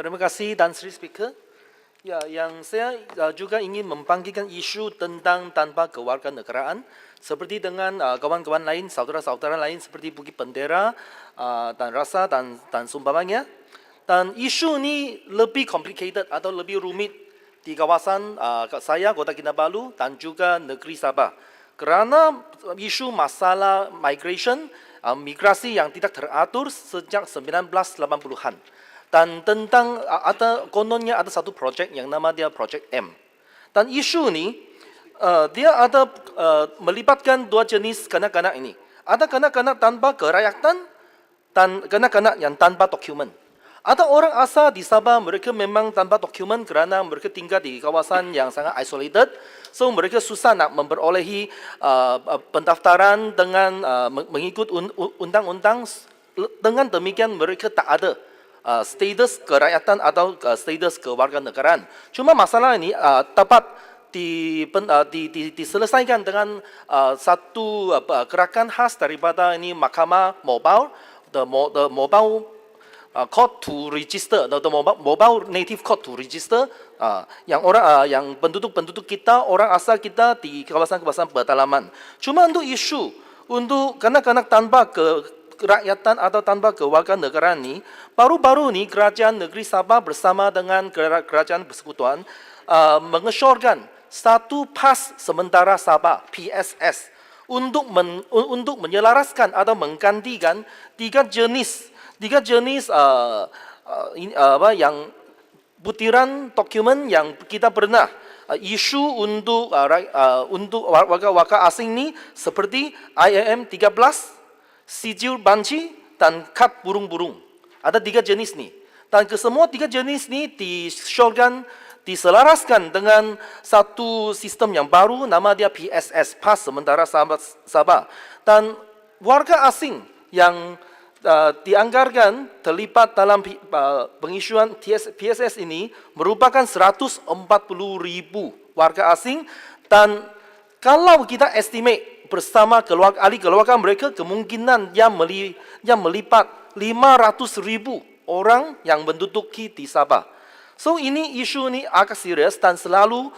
Terima kasih dan Sri Speaker. Ya, yang saya uh, juga ingin membangkitkan isu tentang tanpa kewarganegaraan seperti dengan uh, kawan-kawan lain, saudara-saudara lain seperti Bukit Bendera uh, dan Rasa dan dan seumpamanya. Dan isu ini lebih complicated atau lebih rumit di kawasan uh, saya Kota Kinabalu dan juga negeri Sabah. Kerana isu masalah migration, uh, migrasi yang tidak teratur sejak 1980-an dan tentang ada kononnya ada satu projek yang nama dia projek M. Dan isu ini uh, dia ada uh, melibatkan dua jenis kanak-kanak ini. Ada kanak-kanak tanpa kerakyatan dan kanak-kanak yang tanpa dokumen. Ada orang asal di Sabah mereka memang tanpa dokumen kerana mereka tinggal di kawasan yang sangat isolated. So mereka susah nak memperolehi uh, pendaftaran dengan uh, mengikut un- undang-undang dengan demikian mereka tak ada uh, status kerakyatan atau uh, status kewarganegaraan. Cuma masalah ini uh, dapat di, uh, di, di, diselesaikan dengan uh, satu uh, gerakan khas daripada ini mahkamah mobile, the, mo, the mobile uh, court to register, the, the mobile, mobile native court to register, uh, yang orang uh, yang penduduk-penduduk kita, orang asal kita di kawasan-kawasan pedalaman. Cuma untuk isu untuk kanak-kanak tanpa ke kerakyatan atau tanpa kewarganegaraan ini, baru-baru ini kerajaan negeri Sabah bersama dengan kerajaan persekutuan uh, mengesyorkan satu pas sementara Sabah PSS untuk men, untuk menyelaraskan atau menggantikan tiga jenis tiga jenis uh, uh, uh, apa yang butiran dokumen yang kita pernah uh, isu untuk uh, uh, untuk warga-warga asing ini seperti IAM 13 sijil banci dan kad burung-burung. Ada tiga jenis ni. Dan kesemua tiga jenis ni disyorkan, diselaraskan dengan satu sistem yang baru, nama dia PSS, Pas Sementara Sabah. Sabah. Dan warga asing yang uh, dianggarkan terlibat dalam uh, pengisuan PSS ini merupakan 140 ribu warga asing dan kalau kita estimate bersama keluarga, ahli keluarga mereka kemungkinan yang, meli, yang melipat 500 ribu orang yang menduduki di Sabah. So ini isu ini agak serius dan selalu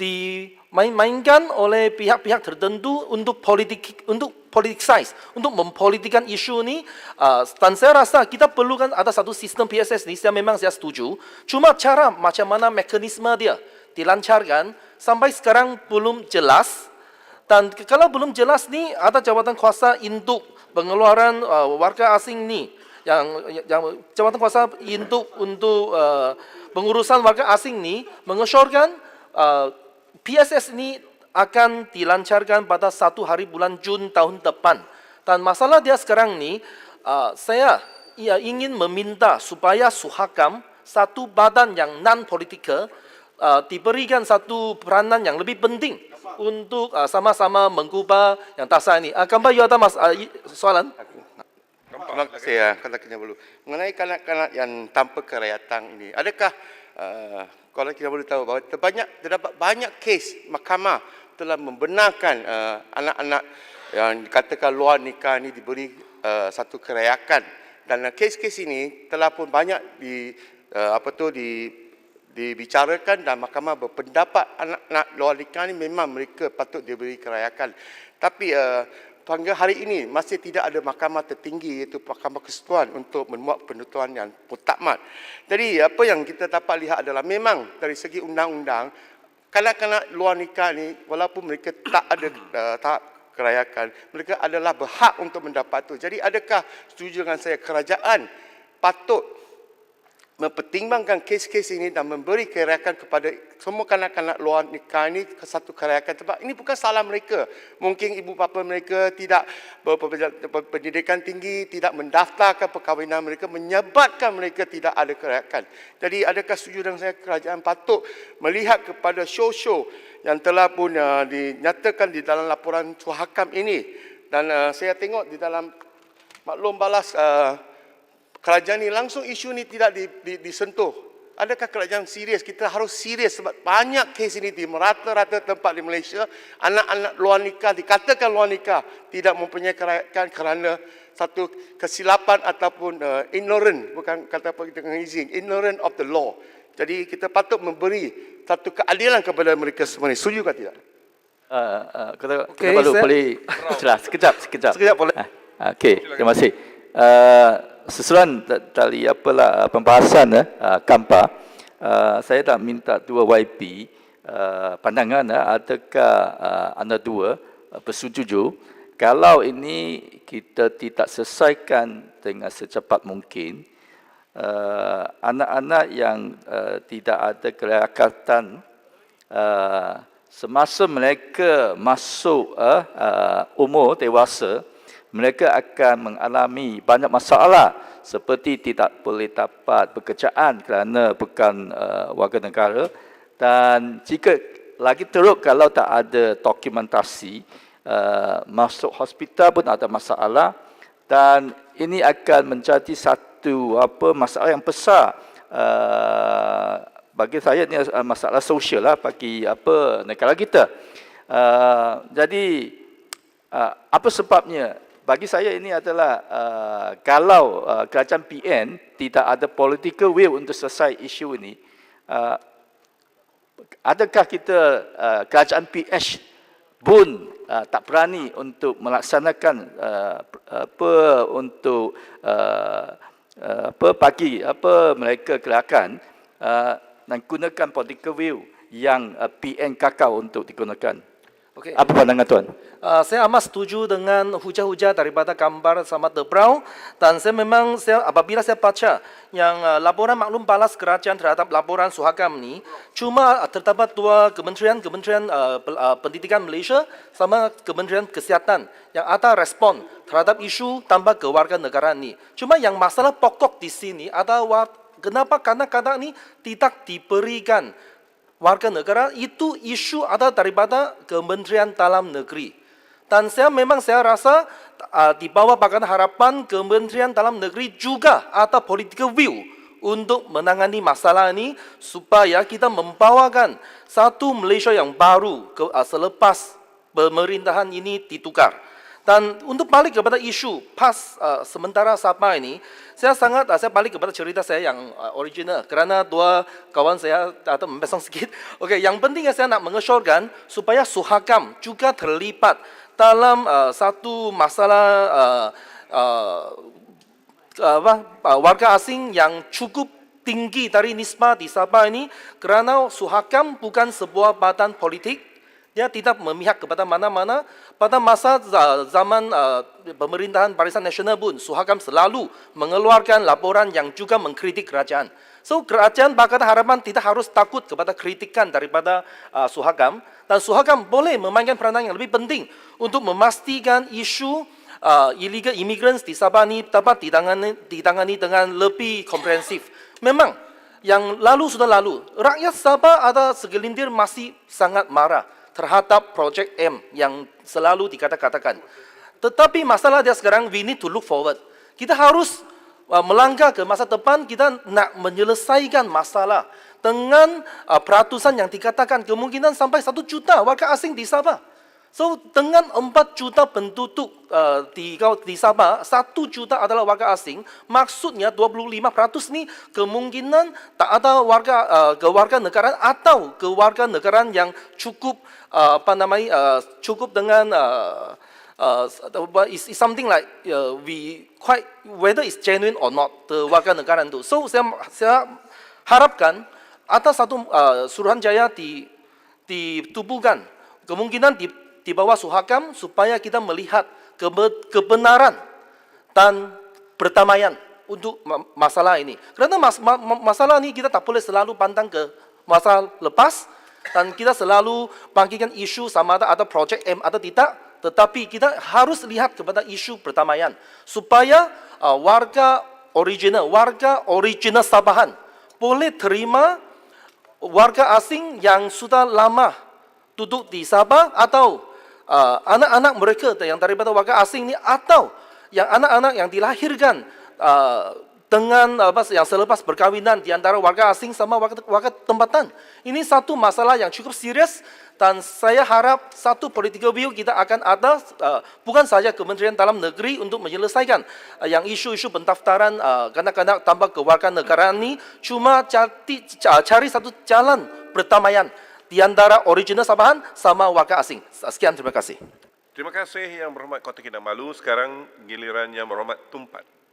dimain-mainkan oleh pihak-pihak tertentu untuk politik untuk politicize, untuk mempolitikan isu ini. Uh, dan saya rasa kita perlukan ada satu sistem PSS ini. Saya memang saya setuju. Cuma cara macam mana mekanisme dia dilancarkan sampai sekarang belum jelas. Dan kalau belum jelas ni ada jawatan kuasa untuk pengeluaran uh, warga asing ni yang yang jawatan kuasa untuk untuk uh, pengurusan warga asing ni mengesyorkan uh, PSS ini akan dilancarkan pada satu hari bulan Jun tahun depan. Dan masalah dia sekarang ni, uh, saya ia ingin meminta supaya Suhakam satu badan yang non politikal uh, diberikan satu peranan yang lebih penting untuk uh, sama-sama mengubah yang tasar ini. Uh, Gambar you ada mas, uh, soalan? Terima kasih ya, kata kena dulu. Mengenai kanak-kanak yang tanpa kerakyatan ini, adakah uh, kalau kita boleh tahu bahawa terbanyak terdapat banyak kes mahkamah telah membenarkan uh, anak-anak yang dikatakan luar nikah ini diberi uh, satu kerayakan dan uh, kes-kes ini telah pun banyak di uh, apa tu di dibicarakan dan mahkamah berpendapat anak-anak luar nikah ini memang mereka patut diberi kerayakan. Tapi uh, hingga hari ini masih tidak ada mahkamah tertinggi iaitu Mahkamah Kesatuan untuk memuat penutuan yang mutakmat. Jadi apa yang kita dapat lihat adalah memang dari segi undang-undang kanak-kanak luar nikah ini walaupun mereka tak ada uh, tak kerayakan, mereka adalah berhak untuk mendapat itu. Jadi adakah setuju dengan saya kerajaan patut mempertimbangkan kes-kes ini dan memberi kerayakan kepada semua kanak-kanak luar nikah ini ke satu kerayakan sebab ini bukan salah mereka. Mungkin ibu bapa mereka tidak berpendidikan tinggi tidak mendaftarkan perkahwinan mereka menyebabkan mereka tidak ada kerayakan jadi adakah setuju dengan saya? Kerajaan patut melihat kepada show-show yang telah pun uh, dinyatakan di dalam laporan suhakam ini. Dan uh, saya tengok di dalam maklum balas uh, kerajaan ini langsung isu ini tidak di, di, disentuh. Adakah kerajaan serius? Kita harus serius sebab banyak kes ini di merata-rata tempat di Malaysia. Anak-anak luar nikah, dikatakan luar nikah, tidak mempunyai kerajaan kerana satu kesilapan ataupun uh, ignorant bukan kata apa dengan izin ignorant of the law. Jadi kita patut memberi satu keadilan kepada mereka semua ni. Setuju ke tidak? Uh, uh, kata, okay, saya- boleh jelas sekejap sekejap. Sekejap, boleh. Ah, Okey, terima kasih. Uh, ta- tali apalah uh, pembahasan eh, uh, Kampa, uh, saya nak minta dua YP uh, pandangan uh, adakah uh, anda dua uh, bersetuju? Kalau ini kita tidak selesaikan dengan secepat mungkin uh, anak-anak yang uh, tidak ada kelekatan uh, semasa mereka masuk uh, uh, umur dewasa, mereka akan mengalami banyak masalah seperti tidak boleh dapat pekerjaan kerana bukan uh, warga negara dan jika lagi teruk kalau tak ada dokumentasi uh, masuk hospital pun ada masalah dan ini akan menjadi satu apa masalah yang besar uh, bagi saya ini masalah sosial lah bagi apa negara kita. Uh, jadi uh, apa sebabnya? Bagi saya ini adalah uh, kalau uh, kerajaan PN tidak ada political will untuk selesai isu ini, uh, adakah kita uh, kerajaan PH pun uh, tak berani untuk melaksanakan uh, apa untuk uh, uh, apa bagi apa mereka gerakan uh, dan gunakan political will yang uh, PN kakau untuk digunakan. Okey. Apa pandangan tuan? Uh, saya amat setuju dengan hujah-hujah daripada gambar sama Debrau dan saya memang saya apabila saya baca yang uh, laporan maklum balas kerajaan terhadap laporan Suhakam ni cuma uh, terdapat dua kementerian kementerian uh, uh, pendidikan Malaysia sama kementerian kesihatan yang ada respon terhadap isu tanpa kewarganegaraan ni. Cuma yang masalah pokok di sini adalah kenapa kanak-kanak ni tidak diberikan warga negara itu isu ada daripada Kementerian Dalam Negeri. Dan saya memang saya rasa uh, di bawah Pakatan Harapan Kementerian Dalam Negeri juga ada political will untuk menangani masalah ini supaya kita membawakan satu Malaysia yang baru ke, uh, selepas pemerintahan ini ditukar. Dan untuk balik kepada isu PAS uh, sementara Sabah ini, saya sangat uh, saya balik kepada cerita saya yang uh, original kerana dua kawan saya atau membesong sikit. Okey, yang penting saya nak mengesyorkan supaya Suhakam juga terlibat dalam uh, satu masalah uh, uh, apa uh, warga asing yang cukup tinggi dari nisbah di Sabah ini kerana Suhakam bukan sebuah badan politik dia tidak memihak kepada mana-mana pada masa za- zaman uh, pemerintahan Barisan Nasional pun Suhakam selalu mengeluarkan laporan yang juga mengkritik kerajaan. So kerajaan Pakatan Harapan tidak harus takut kepada kritikan daripada uh, Suhakam dan Suhakam boleh memainkan peranan yang lebih penting untuk memastikan isu uh, illegal immigrants di Sabah ini dapat ditangani, ditangani dengan lebih komprehensif. Memang yang lalu sudah lalu. Rakyat Sabah ada segelintir masih sangat marah terhadap projek M yang selalu dikata-katakan. Tetapi masalah dia sekarang, we need to look forward. Kita harus uh, melangkah ke masa depan, kita nak menyelesaikan masalah dengan uh, peratusan yang dikatakan kemungkinan sampai satu juta warga asing di Sabah. So dengan 4 juta penduduk uh, di kau- di Sabah, 1 juta adalah warga asing, maksudnya 25% ni kemungkinan tak ada warga uh, kewarganegaraan atau kewarganegaraan yang cukup uh, apa namanya uh, cukup dengan uh, uh, is, is something like uh, we quite whether it's genuine or not the warganegaraan itu. So saya saya harapkan ada satu uh, Suruhanjaya di ditubuhkan kemungkinan di, di bawah Suhakam supaya kita melihat kebe- kebenaran dan perdamaian untuk ma- masalah ini. Ma- masalah ini kita tak boleh selalu pandang ke masa lepas dan kita selalu bangkitkan isu sama ada ada projek M atau tidak, tetapi kita harus lihat kepada isu perdamaian supaya uh, warga original, warga original Sabahan boleh terima warga asing yang sudah lama duduk di Sabah atau uh, anak-anak mereka yang daripada warga asing ini atau yang anak-anak yang dilahirkan uh, dengan apa yang selepas perkahwinan di antara warga asing sama warga, warga tempatan. Ini satu masalah yang cukup serius dan saya harap satu political view kita akan ada uh, bukan saja Kementerian Dalam Negeri untuk menyelesaikan uh, yang isu-isu pendaftaran uh, kanak-kanak tanpa kewarganegaraan ini cuma cari, cari satu jalan perdamaian di antara original Sabahan sama warga asing. Sekian terima kasih. Terima kasih Yang Berhormat Kota Kinabalu. Sekarang giliran Yang Berhormat Tumpat.